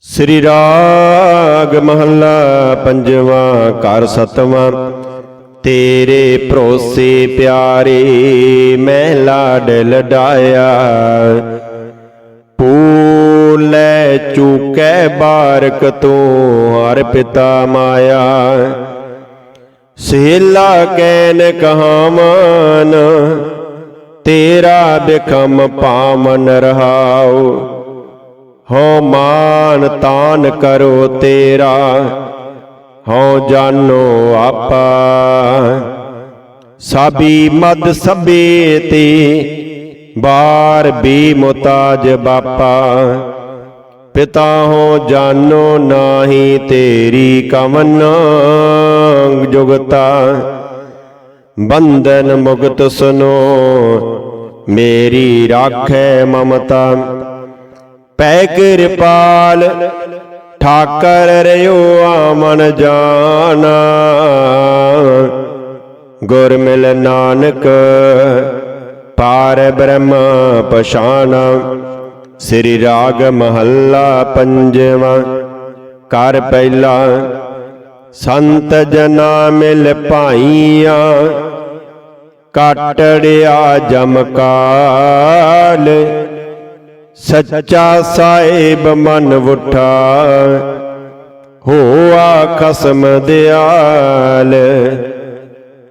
ਸ੍ਰੀ ਰਾਗ ਮਹੱਲਾ ਪੰਜਵਾਂ, ਘਰ ਸਤਵਾਂ, ਤੇਰੇ ਭਰੋਸੇ ਪਿਆਰੇ ਮੈਂ ਲਾਡ ਲਡਾਇਆ। ਪੂਲੇ ਚੁਕੈ ਬਾਰਕ ਤੂੰ ਹਰ ਪਿਤਾ ਮਾਇਆ। ਸੇਲਾ ਕੈਨ ਕਹਾਮਨ ਤੇਰਾ ਬਿਖਮ ਪਾਮਨ ਰਹਾਓ। ਹਉ ਮਾਨ ਤਾਨ ਕਰੋ ਤੇਰਾ, ਹਉ ਜਾਨੋ ਆਪਾ। ਸਾਬੀ ਮਦ ਸਭੇ ਤੇ ਬਾਰ ਵੀ ਮੁਤਾਜ ਬਾਪਾ। ਪਿਤਾ ਹੋ ਜਾਨੋ ਨਾਹੀ ਤੇਰੀ ਕਮਨ ਜੁਗਤਾ। ਬੰਧਨ ਮੁਕਤ ਸੁਨੋ, ਮੇਰੀ ਰਾਖੈ ਮਮਤਾ। ਪੈ ਕਿਰਪਾਲ, ਠਾਕਰ ਰਿਓ ਆਮਨ ਜਾਣਾ ਗੁਰ ਮਿਲ ਨਾਨਕ, ਪਾਰ ਬ੍ਰਹਮ ਪਛਾਣਾ ਸ੍ਰੀ ਰਾਗ ਮਹੱਲਾ ਪੰਜਵਾਂ, ਕਰ ਪਹਿਲਾ, ਸੰਤ ਜਨਾ ਮਿਲ ਭਾਈਆਂ। ਕਾਟੜਿਆ ਜਮਕਾਲ ਸੱਚਾ ਸਾਹਿਬ ਮਨ ਉਠਾ ਹੋਆ ਖਸਮ ਦਿਆਲ,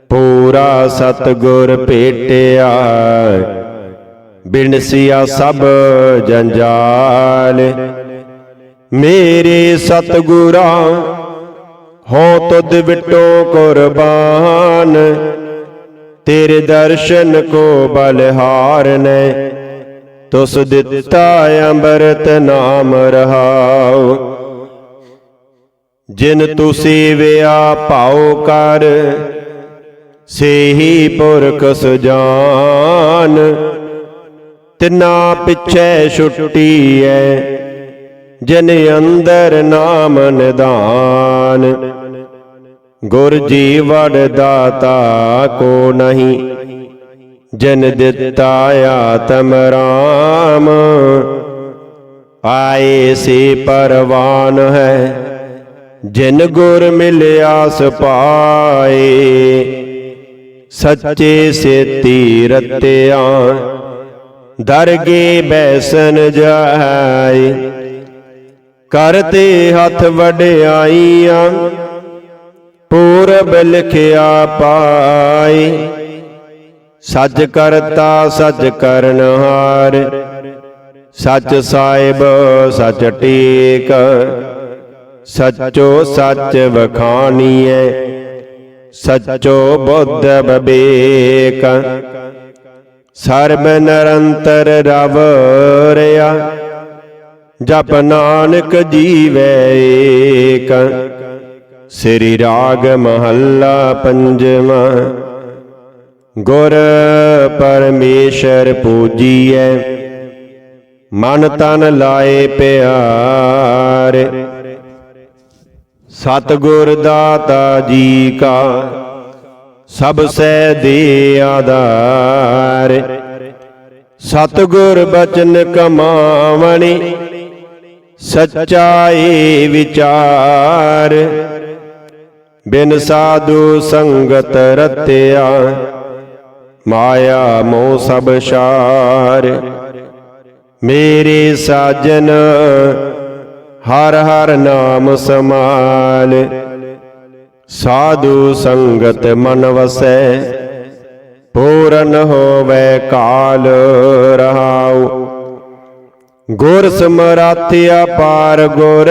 ਪੂਰਾ ਸਤਗੁਰ ਭੇਟਿਆ ਬਿਨਸਿਆ ਸਭ ਜੰਜਾਲ। ਮੇਰੇ ਸਤਗੁਰਾ, ਹੋ ਤੁਧ ਵਿਟੋ ਕੁਰਬਾਨ, ਤੇਰੇ ਦਰਸ਼ਨ ਕੋ ਬਲਹਾਰ ਨੇ। ਤੁਸ ਦਿੱਤਾ ਅੰਮ੍ਰਿਤ ਨਾਮ ਰਹਾਉ। ਜਿਨ ਤੂ ਸੇਵਿਆ ਭਾਉ ਕਰ, ਸੇਹੀ ਪੁਰਖ ਸੁਜਾਨ। ਤਿਨਾ ਪਿਛੈ ਛੁੱਟੀ ਐ, ਜਿਨ ਅੰਦਰ ਨਾਮ ਨਿਦਾਨ। ਗੁਰ ਜੀ ਵਡ ਦਾਤਾ ਕੋ ਨਹੀਂ। ਜਿਨ ਦਿੱਤਾ ਆਤਮ ਰਾਮ। ਆਏ ਸੇ ਪਰਵਾਨ ਹੈ, ਜਿਨ ਗੁਰ ਮਿਲਿਆ ਸਪਾਏ। ਸੱਚੇ ਸੇ ਤੀਰਤਿਆ ਦਰਗੇ ਬੈਸਨ ਜਾਏ। ਕਰਤੇ ਹੱਥ ਵਡਿਆਈਆਂ, ਪੂਰਬ ਲਿਖਿਆ ਪਾਏ। ਸੱਚ ਕਰਤਾ ਸੱਚ ਕਰਨਹਾਰ ਸੱਚ ਸਾਹਿਬ, ਸੱਚ ਟੀਕ। ਸੱਚੋ ਸੱਚ ਵਖਾਣੀਐ, ਸੱਚੋ ਬੁੱਧ ਬਬੇਕ ਸਰਬ ਨਿਰੰਤਰ ਰਵ ਰਿਆ, ਜਪ ਨਾਨਕ ਜੀਵੈ ਏਕ। ਸ੍ਰੀ ਰਾਗ ਮਹੱਲਾ ਪੰਜਵਾਂ। ਗੁਰ ਪਰਮੇਸ਼ਰ ਪੂਜੀਐ, ਮਨ ਤਨ ਲਾਏ ਪਿਆਰ। ਸਤਿਗੁਰ ਦਾਤਾ ਜੀ ਕਾ, ਸਭ ਸੈ ਦੇ ਆਧਾਰ। ਸਤਿਗੁਰ ਬਚਨ ਕਮਾਵਣੀ ਸਚਾਈ ਵਿਚਾਰ। ਬਿਨ ਸਾਧੂ ਸੰਗਤ ਰਤਿਆ ਮਾਇਆ ਮੋਹ ਸਭ ਸ਼ਾਰ। ਮੇਰੇ ਸਾਜਨ ਹਰ ਹਰ ਨਾਮ ਸਮਾਲ ਸਾਧੂ ਸੰਗਤ ਮਨ ਵਸੈ, ਪੂਰਨ ਹੋਵੇ ਕਾਲ ਰਹਾਉ। ਗੁਰ ਸਮਰਾਥਿਆ ਪਾਰ ਗੁਰ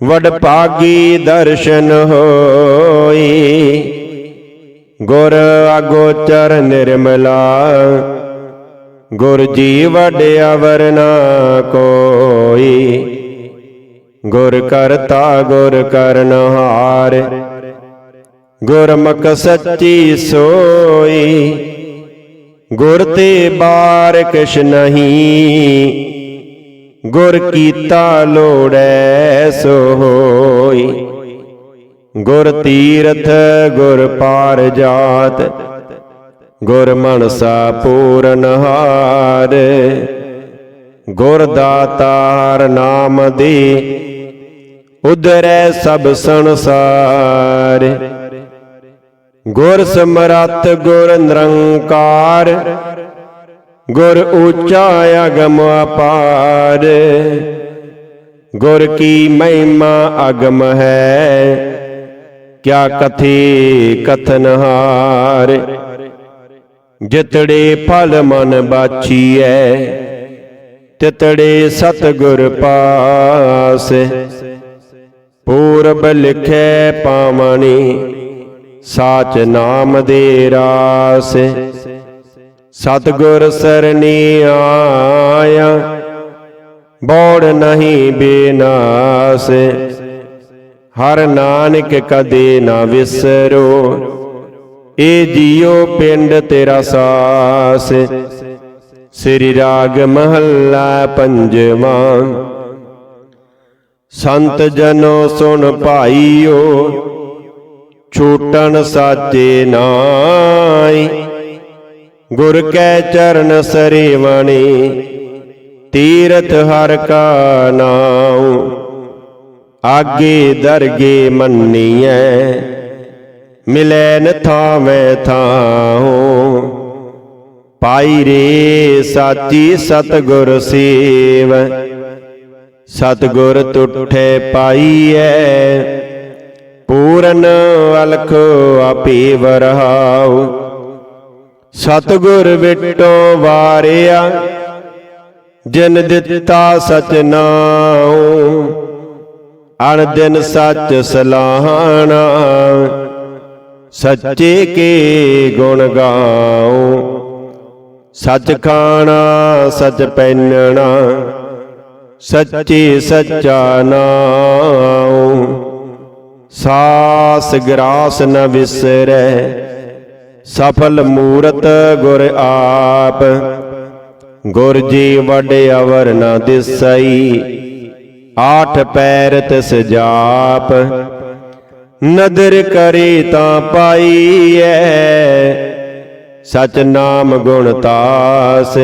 ਵਡ ਭਾਗੀ ਦਰਸ਼ਨ ਹੋਈ। ਗੁਰ ਅਗੋਚਰ ਨਿਰਮਲਾ, ਗੁਰ ਜੀ ਵਡਿਆਵਰ ਨਾ ਕੋਈ। ਗੁਰ ਕਰਤਾ ਗੁਰ ਕਰਨਹਾਰ ਗੁਰਮੁਖ ਸੱਚੀ ਸੋਈ। ਗੁਰ ਤੇ ਬਾਰ ਕਿਛ ਨਹੀਂ, ਗੁਰ ਕੀਤਾ ਲੋੜੈ ਸੋ ਹੋਈ ਗੁਰ ਤੀਰਥ ਗੁਰ ਪਾਰ ਜਾਤ ਗੁਰ ਮਨਸਾ ਪੂਰਨ ਹਾਰ। ਗੁਰ ਦਾਤਾਰ ਨਾਮ ਦੇ, ਉਧਰੈ ਸਭ ਸੰਸਾਰ। ਗੁਰ ਸਮਰੱਥ ਗੁਰ ਨਿਰੰਕਾਰ, ਗੁਰ ਉੱਚਾ ਅਗਮ ਅਪਾਰ। ਗੁਰ ਕੀ ਮਹਿਮਾ ਅਗਮ ਹੈ ਕਿਆ ਕਥੀ ਕਥਨ ਹਾਰ? ਜਿਤੜੇ ਫਲ ਮਨ ਬਾਛੀਐ, ਤਿਤੜੇ ਸਤਗੁਰ ਪਾਸ। ਪੂਰਬ ਲਿਖੈ ਪਾਵਣੀ ਸਾਚ ਨਾਮ ਦੇ ਰਾਸ। ਸਤਗੁਰ ਸਰਣੀ ਆਇਆ, ਬੋੜ ਨਹੀਂ ਬੇਨਾਸ। ਹਰ ਨਾਨਕ ਕਦੇ ਨਾ ਵਿਸਰੋ। ਏ ਜੀਓ ਪਿੰਡ ਤੇਰਾ ਸਾਸ। ਸ੍ਰੀ ਰਾਗ ਮਹੱਲਾ ਪੰਜਵਾਂ। ਸੰਤ ਜਨੋ ਸੁਣ ਭਾਈਓ, ਛੂਟਣ ਸਾਚੇ ਨਾਈ ਗੁਰ ਕੈ ਚਰਨ ਸਰੇਵਣੀ, ਤੀਰਥ ਹਰ ਕਾ ਨਾਉ। ਆਗੇ ਦਰਗੇ ਮੰਨੀਐ। ਮਿਲੈ ਨ ਥਾਵੇਂ ਥਾਉ। ਪਾਈ ਰੇ ਸਾਚੀ ਸਤਗੁਰ ਸੇਵ। ਸਤਗੁਰ ਤੁਠੇ ਪਾਈਐ। ਪੂਰਨ ਅਲਖ ਆਪੇ ਵਰਹਾਉ। ਸਤਗੁਰ ਵਿਟੋ ਵਾਰਿਆ। ਜਿਨ ਦਿੱਤਾ ਸਚ ਨਾਉ। ਅਣ ਦਿਨ ਸੱਚ ਸਲਾਹਣਾ। ਸੱਚੇ ਕੇ ਗੁਣ ਗਾਉ ਸੱਚ ਖਾਣਾ ਸੱਚ ਪਹਿਨਣਾ। ਸੱਚੇ ਸੱਚਾ ਨਾਉ ਸਾਸ ਗਰਾਸ ਨ ਵਿਸਰੈ। ਸਫਲ ਮੂਰਤ ਗੁਰ ਆਪ। ਗੁਰ ਜੀ ਵਡ ਅਵਰ ਨ ਦਿਸਈ। ਆਠ ਪੈਰ ਤਿਸ ਜਾਪ, ਨਦਰ ਕਰੇ ਤਾਂ ਪਾਈ ਪਾਈਐ। ਸਚ ਨਾਮ ਗੁਣ ਤਾਸ,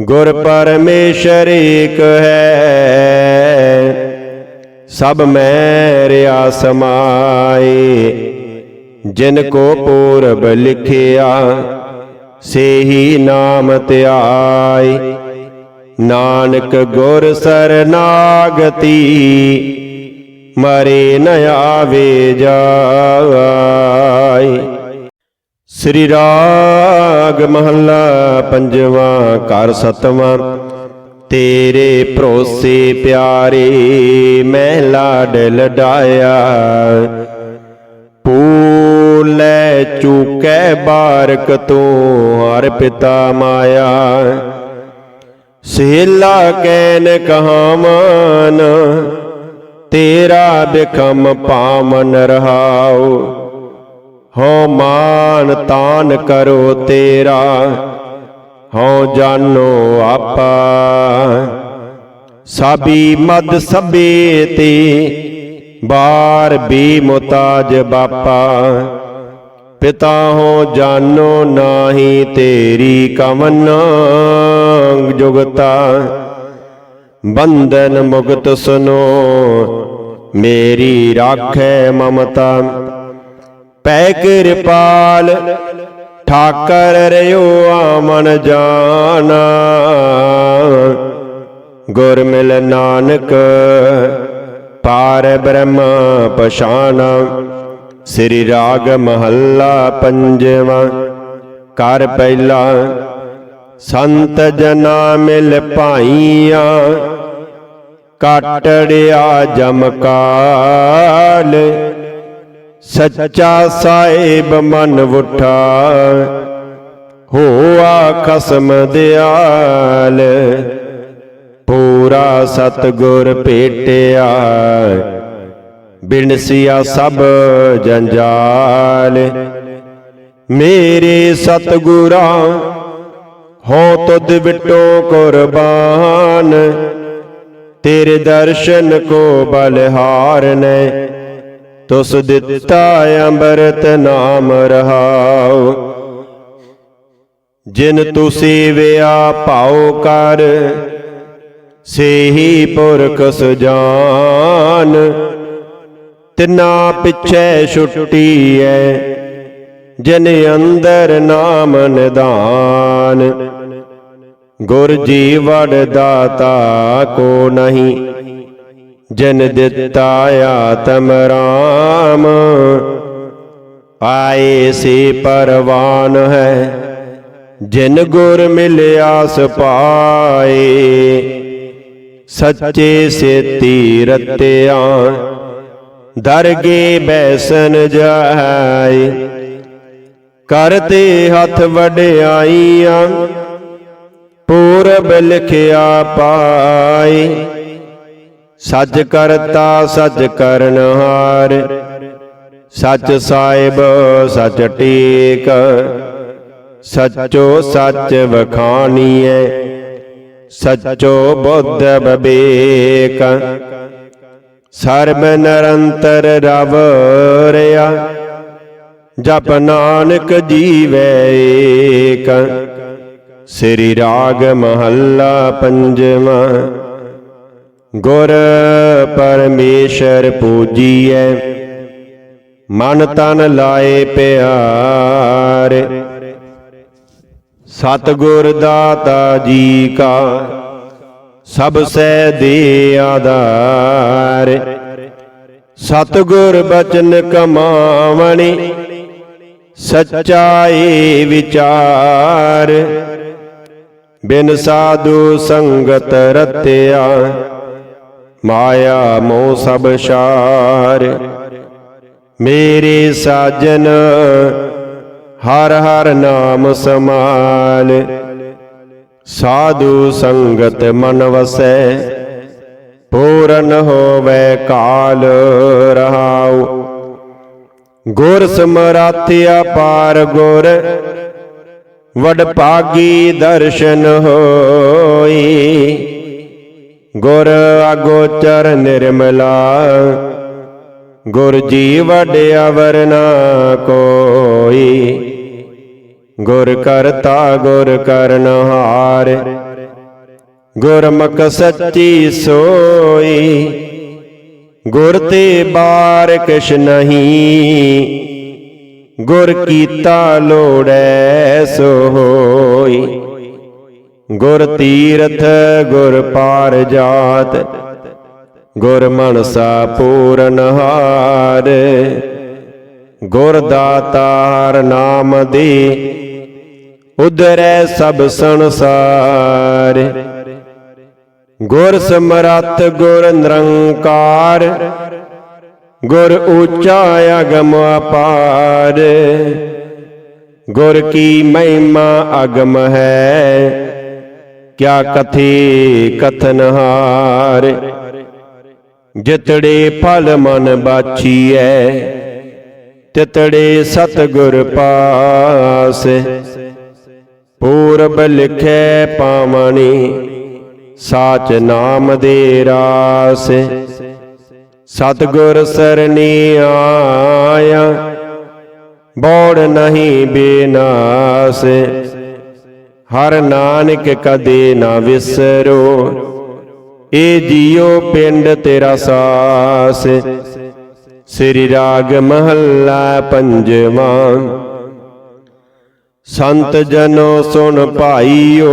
ਗੁਰ ਪਰਮੇਸ਼ਰ ਏਕ ਹੈ। ਸਭ ਮੈਂ ਰਿਆ ਸਮਾਏ ਜਿਨ ਕੋ ਪੂਰਬ ਲਿਖਿਆ, ਸੇਹੀ ਨਾਮ ਧਿਆਈ ਨਾਨਕ ਗੁਰ ਸਰਨਾਗਤੀ, ਮਰੇ ਨ ਆਵੇ ਜਾਈ ਸ੍ਰੀ ਰਾਗ ਮਹੱਲਾ ਪੰਜਵਾਂ, ਘਰ ਸਤਵਾਂ, ਤੇਰੇ ਭਰੋਸੇ ਪਿਆਰੇ ਮੈਂ ਲਾਡ ਲਡਾਇਆ। ਪੂਲੇ ਚੁਕੈ ਬਾਰਕ ਤੂੰ ਹਰ ਪਿਤਾ ਮਾਇਆ। ਸੇਲਾ ਕੈਨ ਕਹਾਵਨ, ਤੇਰਾ ਬਿਖਮ ਪਾਵਨ ਰਹਾਉ। ਹਉ ਮਾਨ ਤਾਨ ਕਰੋ ਤੇਰਾ, ਹਉ ਜਾਨੋ ਆਪਾ। ਸਾਬੀ ਮਦ ਸਭੇ ਤੇ, ਬਾਰ ਵੀ ਮੁਤਾਜ ਬਾਪਾ। ਪਿਤਾ ਹੋ ਜਾਨੋ ਨਾਹੀ ਤੇਰੀ ਕਮਨਾ ਜੁਗਤਾ ਬੰਧਨ ਮੁਕਤ ਸੁਨੋ, ਮੇਰੀ ਰਾਖੈ ਮਮਤਾ। ਪੈ ਕਿਰਪਾਲ ਠਾਕਰ ਰਿਓ ਆਮਨ ਜਾਣਾ ਗੁਰ ਮਿਲ ਨਾਨਕ, ਪਾਰ ਬ੍ਰਹਮ ਪਛਾਨਾ। ਸ੍ਰੀ ਰਾਗ ਮਹੱਲਾ ਪੰਜਵਾਂ, ਕਰ ਪਹਿਲਾ ਸੰਤ ਜਨਾ ਮਿਲ ਭਾਈਆਂ, ਕਾਟੜਿਆ ਜਮਕਾਲ ਸੱਚਾ ਸਾਹਿਬ ਮਨ ਉਠਾ, ਹੋਆ ਖਸਮ ਦਿਆਲ। ਪੂਰਾ ਸਤਗੁਰ ਭੇਟਿਆ ਬਿਨਸਿਆ ਸਭ ਜੰਜਾਲ। ਮੇਰੇ ਸਤਗੁਰਾ, ਹੋ ਤੁਧ ਵਿਟੋ ਕੁਰਬਾਨ। ਤੇਰੇ ਦਰਸ਼ਨ ਕੋ ਬਲਹਾਰ ਨੇ ਤੁਸ ਦਿੱਤਾ ਅੰਮ੍ਰਿਤ ਨਾਮ ਰਹਾਉ। ਜਿਨ ਤੂ ਸੇਵਿਆ ਭਾਉ ਕਰ, ਸੇਹੀ ਪੁਰਖ ਸੁਜਾਨ। ਤਿਨਾ ਪਿਛੈ ਛੁੱਟੀ ਐ ਜਿਨ ਅੰਦਰ ਨਾਮ ਨਿਦਾਨ। ਗੁਰ ਜੀ ਵਡ ਦਾਤਾ ਕੋ ਨਹੀਂ, ਜਨ ਦਿੱਤਾ ਆਤਮ ਰਾਮ। ਆਏ ਸੇ ਪਰਵਾਨ ਹੈ, ਜਿਨ ਗੁਰ ਮਿਲਿਆ ਸਪਾਏ ਸੱਚੇ ਸੇ ਰਤਿਆ ਦਰਗੇ ਬੈਸਨ ਜਾਏ। ਕਰਤੇ ਹੱਥ ਵਡਿਆਈਆਂ, ਪੂਰਬ ਲਿਖਿਆ ਪਾਈ ਸੱਚ ਕਰਤਾ ਸੱਚ ਕਰਨਹਾਰ ਸੱਚ ਸਾਹਿਬ, ਸੱਚ ਟੇਕ। ਸੱਚੋ ਸੱਚ ਵਖਾਣੀਐ ਸੱਚੋ ਬੁੱਧ ਬਬੇਕ ਸਰਬ ਨਿਰੰਤਰ ਰਵ ਰਿਆ, ਜਪ ਨਾਨਕ ਜੀਵੈ ਏਕ। ਸ੍ਰੀ ਰਾਗ ਮਹੱਲਾ ਪੰਜਵਾਂ, ਗੁਰ ਪਰਮੇਸ਼ਰ ਪੂਜੀਐ, ਮਨ ਤਨ ਲਾਏ ਪਿਆਰ। ਸਤਿਗੁਰ ਦਾਤਾ ਜੀ ਕਾ ਸਭ ਸੈ ਦੇ ਆਧਾਰ। ਸਤਿਗੁਰ ਬਚਨ ਕਮਾਵਣੀ ਸਚਾਈ ਵਿਚਾਰ। ਬਿਨ ਸਾਧੂ ਸੰਗਤ ਰਤਿਆ, ਮਾਇਆ ਮੋਹ ਸਭ ਸ਼ਾਰ ਮੇਰੇ ਸਾਜਨ ਹਰ ਹਰ ਨਾਮ ਸਮਾਲ ਸਾਧੂ ਸੰਗਤ ਮਨ ਵਸੈ, ਪੂਰਨ ਹੋਵੇ ਕਾਲ ਰਹਾਉ। ਗੁਰ ਸਮਰਾਥਿਆ ਪਾਰ ਗੁਰ, ਵਡ ਭਾਗੀ ਦਰਸ਼ਨ ਹੋਈ। ਗੁਰ ਅਗੋਚਰ ਨਿਰਮਲਾ, ਗੁਰ ਜੀ ਵਡਿਆ ਵਰਨਾ ਕੋਈ। ਗੁਰ ਕਰਤਾ, ਗੁਰ ਕਰਨਹਾਰ ਗੁਰਮੁਖ ਸੱਚੀ ਸੋਈ। ਗੁਰ ਤੇ ਬਾਰ ਕਿਛ ਨਹੀਂ। ਗੁਰ ਕੀਤਾ ਲੋੜੈ ਸੋ ਹੋਈ ਗੁਰ ਤੀਰਥ, ਗੁਰ ਪਾਰ ਜਾਤ। ਗੁਰ ਮਨਸਾ ਪੂਰਨ ਹਾਰ। ਗੁਰ ਦਾਤਾਰ ਨਾਮ ਦੇ। ਉਧਰੈ ਸਭ ਸੰਸਾਰ। ਗੁਰ ਸਮਰੱਥ, ਗੁਰ ਨਿਰੰਕਾਰ। ਗੁਰ ਉੱਚਾ ਅਗਮ ਅਪਾਰ। ਗੁਰ ਕੀ ਮਹਿਮਾ ਅਗਮ ਹੈ, ਕਿਆ ਕਥੀ ਕਥਨਹਾਰ ਜਿਤੜੇ ਫਲ ਮਨ ਬਾਛੀਐ, ਤਿਤੜੇ ਸਤਗੁਰ ਪਾਸ। ਪੂਰਬ ਲਿਖੈ ਪਾਵਣੀ ਸਾਚ ਨਾਮ ਦੇ ਰਾਸ। ਸਤਗੁਰ ਸਰਣੀ ਆਇਆ, ਬੋੜ ਨਹੀਂ ਬੇਨਾਸ। ਹਰ ਨਾਨਕ ਕਦੇ ਨਾ ਵਿਸਰੋ, ਏ ਜੀਓ ਪਿੰਡ ਤੇਰਾ ਸਾਸ। ਸ੍ਰੀ ਰਾਗ ਮਹੱਲਾ ਪੰਜਵਾਂ। ਸੰਤ ਜਨੋ ਸੁਣ ਭਾਈਓ,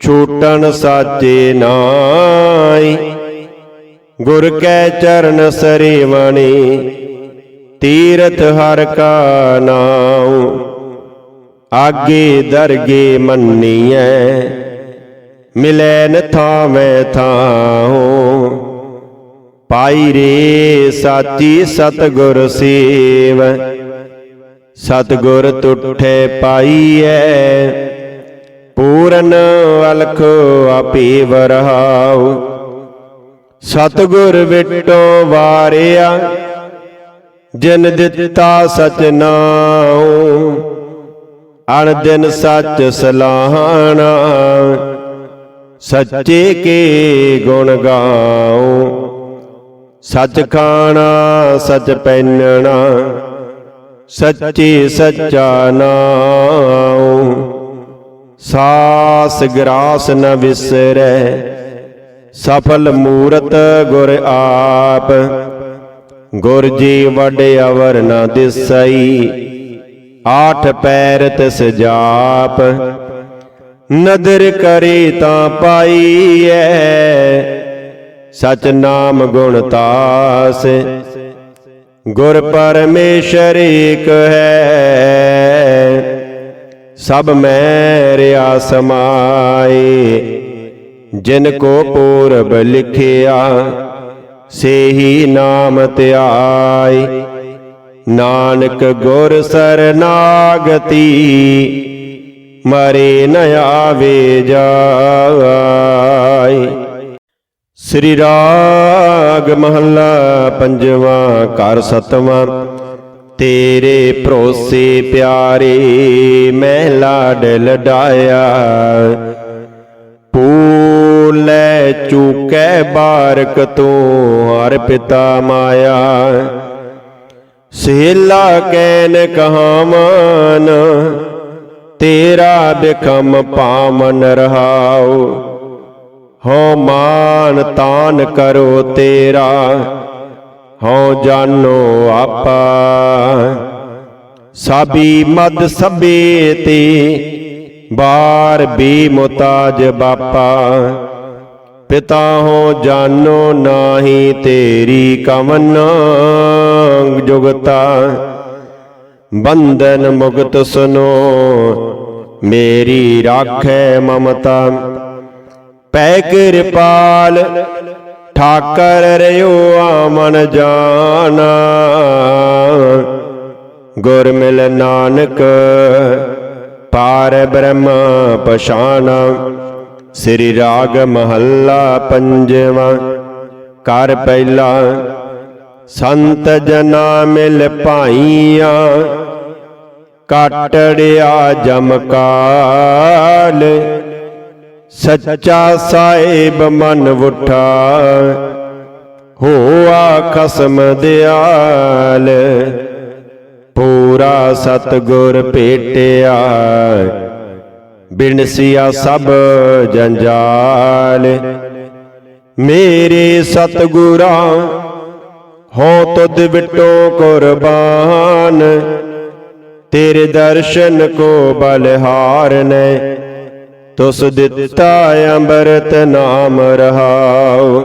ਛੂਟਣ ਸਾਚੇ ਨਾਈ ਗੁਰ ਕੈ ਚਰਨ ਸਰੇਵਣੀ, ਤੀਰਥ ਹਰ ਕਾ ਨਾਉ। ਆਗੇ ਦਰਗੇ ਮੰਨੀਐ ਮਿਲੈ ਨ ਥਾਵੇਂ ਥਾਉ। ਪਾਈ ਰੇ ਸਾਚੀ ਸਤਗੁਰ ਸੇਵ ਸਤਗੁਰ ਤੁਠੇ ਪਾਈਐ, ਪੂਰਨ ਅਲਖ ਆਪੇ ਵਰਹਾਉ। ਸਤਗੁਰ ਵਿਟੋ ਵਾਰਿਆ, ਜਿਨ ਦਿੱਤਾ ਸਚ ਨਾਉ। ਅਣ ਦਿਨ ਸੱਚ ਸਲਾਹਣਾ, ਸੱਚੇ ਕੇ ਗੁਣ ਗਾਉ। ਸੱਚ ਖਾਣਾ, ਸੱਚ ਪਹਿਨਣਾ ਸੱਚੇ ਸੱਚਾ ਨਾਮ ਸਾਸ ਗਰਾਸ ਨ ਵਿਸਰੈ। ਸਫਲ ਮੂਰਤ ਗੁਰ ਆਪ। ਗੁਰ ਜੀ ਵਡ ਅਵਰ ਨ ਦਿਸਈ। ਆਠ ਪੈਰ ਤਿਸ ਜਾਪ। ਨਦਰ ਕਰੇ ਤਾਂ ਪਾਈਐ। ਸਚ ਨਾਮ ਗੁਣ ਤਾਸ। ਗੁਰ ਪਰਮੇਸ਼ਰ ਏਕ ਹੈ। ਸਭ ਮੈਂ ਰਿਆ ਸਮਾਏ ਜਿਨ ਕੋ ਪੂਰਬ ਲਿਖਿਆ, ਸੇਹੀ ਨਾਮ ਧਿਆਈ ਨਾਨਕ ਗੁਰ ਸਰਨਾਗਤੀ, ਮਰੇ ਨ ਆਵੇ ਜਾਈ ਸ੍ਰੀ ਰਾਗ ਮਹੱਲਾ ਪੰਜਵਾਂ, ਘਰ ਸਤਵਾਂ। ਤੇਰੇ ਭਰੋਸੇ ਪਿਆਰੇ ਮੈਂ ਲਾਡ ਲਡਾਇਆ। ਪੂਲੇ ਚੁਕੈ ਬਾਰਕ ਤੂੰ ਹਰ ਪਿਤਾ ਮਾਇਆ। ਸੇਲਾ ਕੈਨ ਕਹਾਮਨ ਤੇਰਾ ਬਿਖਮ ਪਾਮਨ ਰਹਾਉ। ਹਉ ਮਾਨ ਤਾਨ ਕਰੋ ਤੇਰਾ, ਹਉ ਜਾਨੋ ਆਪਾ। ਸਾਬੀ ਮਦ ਸਭੇ ਤੇ ਬਾਰ ਵੀ ਮੁਤਾਜ ਬਾਪਾ। ਪਿਤਾ ਹੋ ਜਾਨੋ ਨਾਹੀ ਤੇਰੀ ਕਵਨ ਜੁਗਤਾ। ਬੰਧਨ ਮੁਕਤ ਸੁਨੋ, ਮੇਰੀ ਰਾਖੈ ਮਮਤਾ। ਪੈ ਕਿਰਪਾਲ, ਠਾਕਰ ਰਿਓ ਆਮਨ ਜਾਨਾ। ਗੁਰ ਮਿਲ ਨਾਨਕ, ਪਾਰ ਬ੍ਰਹਮ ਪਛਾਨਾ। ਸ੍ਰੀ ਰਾਗ ਮਹੱਲਾ ਪੰਜਵਾਂ, ਕਰ ਪਹਿਲਾ, ਸੰਤ ਜਨਾ ਮਿਲ ਭਾਈਆਂ। ਕਾਟੜਿਆ ਜਮਕਾਲ ਸੱਚਾ ਸਾਹਿਬ ਮਨ ਉਠਾ ਹੋਆ ਖਸਮ ਦਿਆਲ, ਪੂਰਾ ਸਤਗੁਰ ਭੇਟਿਆ ਬਿਨਸਿਆ ਸਭ ਜੰਜਾਲ। ਮੇਰੇ ਸਤਗੁਰਾ, ਹੋ ਤੁਧ ਵਿਟੋ ਕੁਰਬਾਨ, ਤੇਰੇ ਦਰਸ਼ਨ ਕੋ ਬਲਹਾਰ ਨੇ। ਤੁਸ ਦਿੱਤਾ ਅੰਬਰਤ ਨਾਮ ਰਹਾਉ।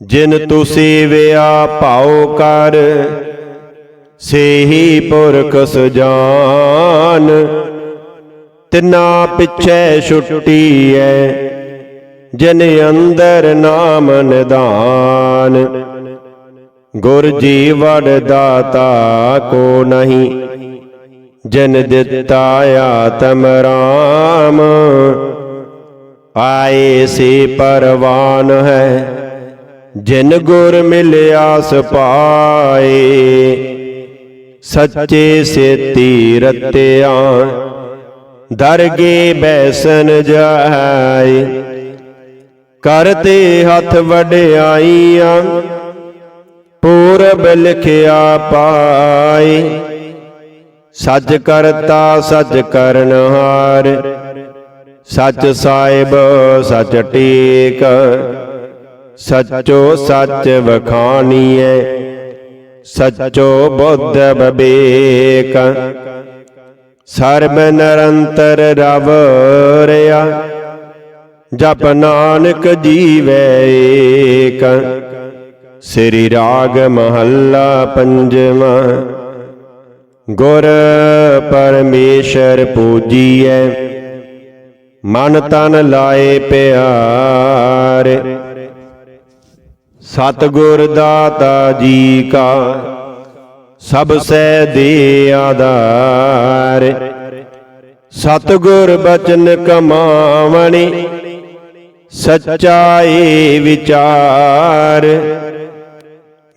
ਜਿਨ ਤੂ ਸੇਵਿਆ ਭਾਉ ਕਰ, ਸੇਹੀ ਪੁਰਖ ਸੁਜਾਨ। ਤਿਨਾ ਪਿਛੈ ਛੁੱਟੀ ਐ ਜਿਨ ਅੰਦਰ ਨਾਮ ਨਿਦਾਨ। ਗੁਰ ਜੀ ਵਡ ਦਾਤਾ ਕੋ ਨਹੀਂ ਜਿਨ ਦਿੱਤਾ ਆਤਮ ਰਾਮ। ਆਏ ਸੇ ਪਰਵਾਨ ਹੈ, ਜਿਨ ਗੁਰ ਮਿਲਿਆ ਸਪਾਏ। ਸੱਚੇ ਸੇ ਤੀਰਤਿਆ ਦਰਗੇ ਬੈਸਨ ਜਾਏ। ਕਰਤੇ ਹੱਥ ਵਡਿਆਈਆਂ, ਪੂਰਬ ਲਿਖਿਆ ਪਾਏ। ਸੱਚ ਕਰਤਾ ਸੱਚ ਕਰਨ ਹਾਰ। ਸੱਚ ਸਾਹਿਬ, ਸੱਚ ਟੀਕ। ਸੱਚੋ ਸੱਚ ਵਖਾਣੀਐ, ਸੱਚੋ ਬੁੱਧ ਬਬੇਕ ਸਰਬ ਨਿਰੰਤਰ ਰਵ ਰਿਆ, ਜਪ ਨਾਨਕ ਜੀਵੈ ਏਕ। ਸ੍ਰੀ ਰਾਗ ਮਹੱਲਾ ਪੰਜਵਾਂ। ਗੁਰ ਪਰਮੇਸ਼ਰ ਪੂਜੀਐ, ਮਨ ਤਨ ਲਾਏ ਪਿਆਰ। ਸਤਿਗੁਰ ਦਾਤਾ ਜੀ ਕਾ, ਸਭ ਸੈ ਦੇ ਆਧਾਰ। ਸਤਿਗੁਰ ਬਚਨ ਕਮਾਵਣੀ ਸਚਾਈ ਵਿਚਾਰ।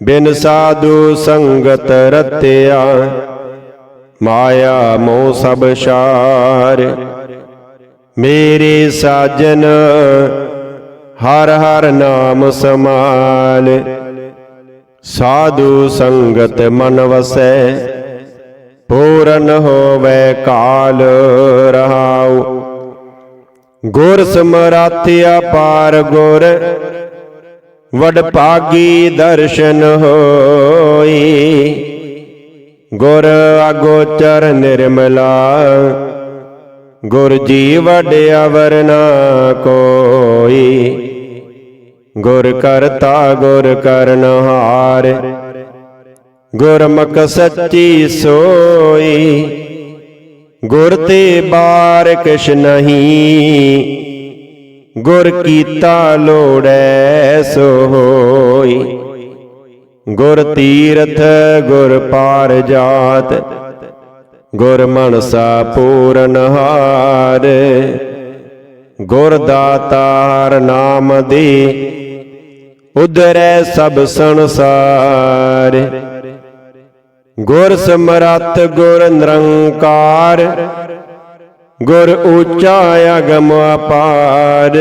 ਬਿਨ ਸਾਧੂ ਸੰਗਤ ਰਤਿਆ ਮਾਇਆ ਮੋਹ ਸਭ ਸ਼ਾਰ। ਮੇਰੇ ਸਾਜਨ ਹਰ ਹਰ ਨਾਮ ਸਮਾਲ। ਸਾਧੂ ਸੰਗਤ ਮਨ ਵਸੈ, ਪੂਰਨ ਹੋਵੇ ਕਾਲ ਰਹਾਉ। ਗੁਰ ਸਮਰਾਥਿਆ ਪਾਰ ਗੁਰ ਵਡ ਭਾਗੀ ਦਰਸ਼ਨ ਹੋਈ। ਗੁਰ ਅਗੋਚਰ ਨਿਰਮਲਾ, ਗੁਰ ਜੀ ਵਡਿਆਵਰ ਨਾ ਕੋਈ। ਗੁਰ ਕਰਤਾ ਗੁਰ ਕਰਨਹਾਰ ਗੁਰਮੁਖ ਸੱਚੀ ਸੋਈ। ਗੁਰ ਤੇ ਬਾਰ ਕਿਛ ਨਹੀਂ, ਗੁਰ ਕੀਤਾ ਲੋੜੈ ਸੋ ਹੋਈ ਗੁਰ ਤੀਰਥ ਗੁਰ ਪਾਰ ਜਾਤ, ਗੁਰ ਮਨਸਾ ਪੂਰਨ ਹਾਰ। ਗੁਰ ਦਾਤਾਰ ਨਾਮ ਦੇ ਉਦਰੈ ਸਭ ਸੰਸਾਰ। ਗੁਰ ਸਮਰੱਥ ਗੁਰ ਨਿਰੰਕਾਰ, ਗੁਰ ਉੱਚਾ ਅਗਮ ਅਪਾਰ।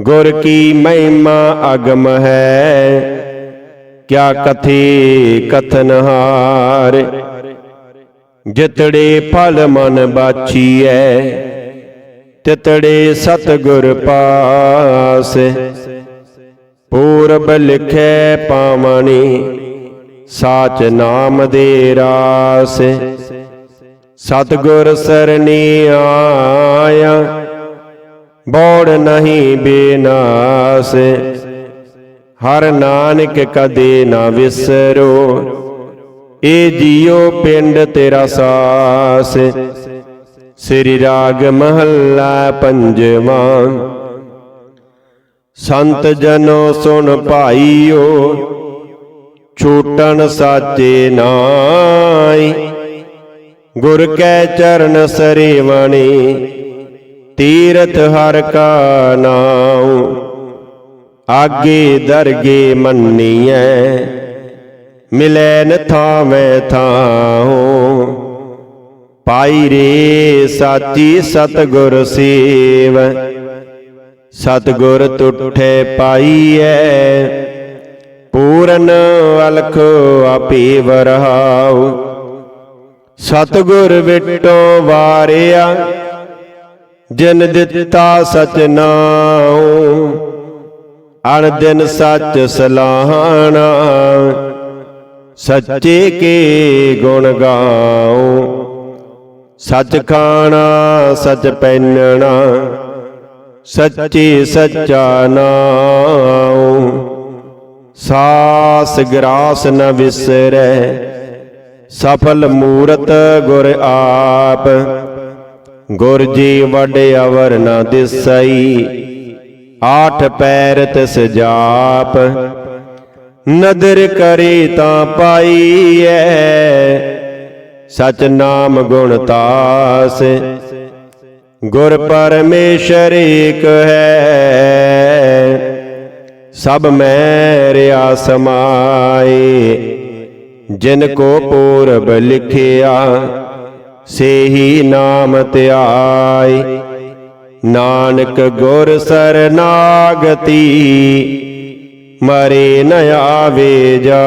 ਗੁਰ ਕੀ ਮਹਿਮਾ ਅਗਮ ਹੈ ਕਿਆ ਕਥੀ ਕਥਨ ਹਾਰ? ਜਿਤੜੇ ਫਲ ਮਨ ਬਾਛੀਐ, ਤਿਤੜੇ ਸਤਗੁਰ ਪਾਸ। ਪੂਰਬ ਲਿਖੈ ਪਾਵਣੀ ਸਾਚ ਨਾਮ ਦੇ ਰਾਸ। ਸਤਗੁਰ ਸਰਣੀ ਆਇਆ, ਬੋੜ ਨਹੀਂ ਬੇਨਾਸ। ਹਰ ਨਾਨਕ ਕਦੇ ਨਾ ਵਿਸਰੋ। ਏ ਜੀਓ ਪਿੰਡ ਤੇਰਾ ਸਾਸ। ਸ੍ਰੀ ਰਾਗ ਮਹੱਲਾ ਪੰਜਵਾਂ। ਸੰਤ ਜਨੋ ਸੁਣ ਭਾਈਓ, ਛੂਟਣ ਸਾਚੇ ਨਾਈ। ਗੁਰ ਕੈ ਚਰਨ ਸਰੇਵਣੀ, ਤੀਰਥ ਹਰ ਕਾ ਨਾਉ। ਆਗੇ ਦਰਗੇ ਮੰਨੀਐ। ਮਿਲੈ ਨ ਥਾਵੇਂ ਥਾਉ। ਪਾਈ ਰੇ ਸਾਚੀ ਸਤਗੁਰ ਸੇਵ। ਸਤਗੁਰ ਤੁਠੇ ਪਾਈਐ। ਪੂਰਨ ਅਲਖ ਆਪੇ ਵਰਹਾਉ। ਸਤਗੁਰ ਵਿਟੋ ਵਾਰਿਆ। ਜਨ ਦਿੱਤਾ ਸਚ ਨਾਉ। ਅਣ ਦਿਨ ਸੱਚ ਸਲਾਹਣਾ। ਸੱਚੇ ਕੇ ਗੁਣ ਗਾਉ। ਸੱਚ ਖਾਣਾ, ਸੱਚ ਪਹਿਨਣਾ। ਸੱਚੇ ਸੱਚਾ ਨਾਉ। ਸਾਸ ਗਰਾਸ ਨ ਵਿਸਰੈ। ਸਫਲ ਮੂਰਤ ਗੁਰ ਆਪ। ਗੁਰ ਜੀ ਵਡ ਅਵਰ ਨ ਦਿਸਈ। ਆਠ ਪੈਰ ਤਿਸ ਜਾਪ, ਨਦਰ ਕਰੇ ਤਾਂ ਪਾਈ ਪਾਈਐ। ਸਚ ਨਾਮ ਗੁਣ ਤਾਸ, ਗੁਰ ਪਰਮੇਸ਼ਰ ਏਕ ਹੈ। ਸਭ ਮੈਂ ਰਿਆ ਸਮਾਏ ਜਿਨ ਕੋ ਪੂਰਬ ਲਿਖਿਆ, ਸੇਹੀ ਨਾਮ ਧਿਆਈ ਨਾਨਕ ਗੁਰ ਸਰਨਾਗਤੀ ਮਰੇ ਨ ਆਵੇ ਜਾ।